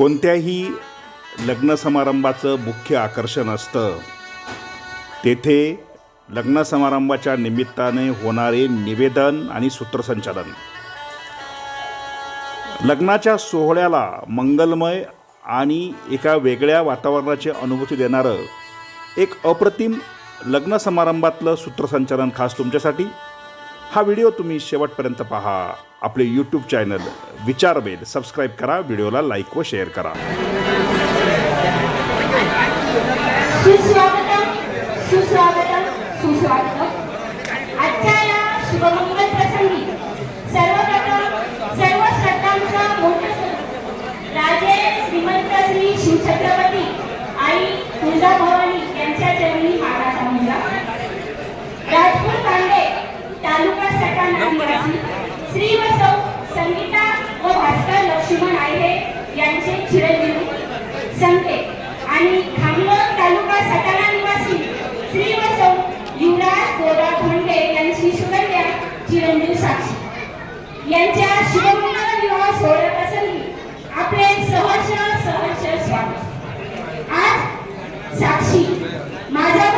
कोणत्याही लग्न समारंभाचं मुख्य आकर्षण असतं तेथे लग्न समारंभाच्या निमित्ताने होणारे निवेदन आणि सूत्रसंचालन. लग्नाच्या सोहळ्याला मंगलमय आणि एका वेगळ्या वातावरणाची अनुभूती देणारं एक अप्रतिम लग्न समारंभातलं सूत्रसंचालन खास तुमच्यासाठी. हा व्हिडिओ तुम्ही शेवटपर्यंत पहा. आपले यूट्यूब चॅनल विचारवेल सबस्क्राईब करा व्हिडिओला लाईक व शेअर करा. शिवछत्रपती आई तुळजाभवानी यांच्या राजपूर तालुका सटाणा श्री व सौ संगीता व भास्कर लक्ष्मण आहे यांचे चिरंजीव संकेत आणि खामलोड तालुका सटाणा निवासी श्री व सौ युवराज गोरा धोंडे यांची सुकन्या चिरंजीव साक्षी. यांच्या शुभमंगल विवाह सोहळ्याप्रसंगी आपले सहर्ष सहर्ष स्वागत. आज साक्षी माझा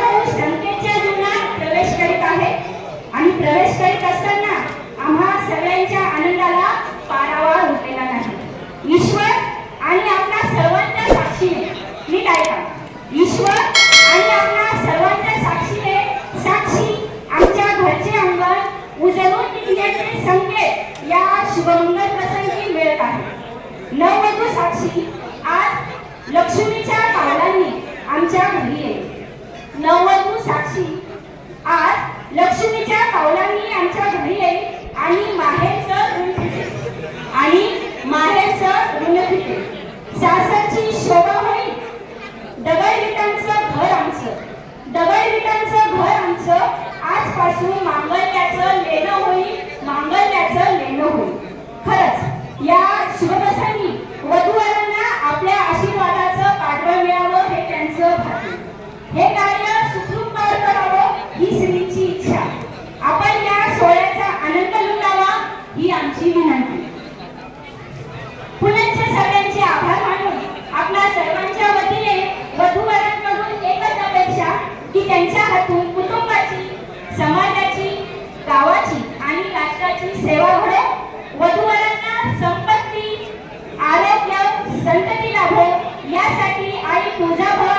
शुभमंगल प्रसंगी मिळत आहे. नववधू साक्षी. आज लक्ष्मीच्या पावलांनी आमच्या घरी येईल. नववधू साक्षी. आज लक्ष्मीच्या पावलांनी आमच्या घरी येईल आणि माहेरचं ऋण फिटेल. आणि माहेरचं ऋण फिटेल. सासरची शोभा होईल. डबल विटांचं घर आमचं. डबल विटांचं घर आमचं आजपासून मांगल्याचं लेणं होईल. विनंती फुलांच्या सगळ्यांचे आभार मानून आपल्या सर्वांच्या वतीने वधूवरांकडून एकच अपेक्षा की त्यांच्या हातून कुटुंबाची समाजाची गावाची आणि राष्ट्राची सेवा घडो. वधूवरांना संपत्ती आरोग्य संतती लाभो. यासाठी आई तुळजाभवानी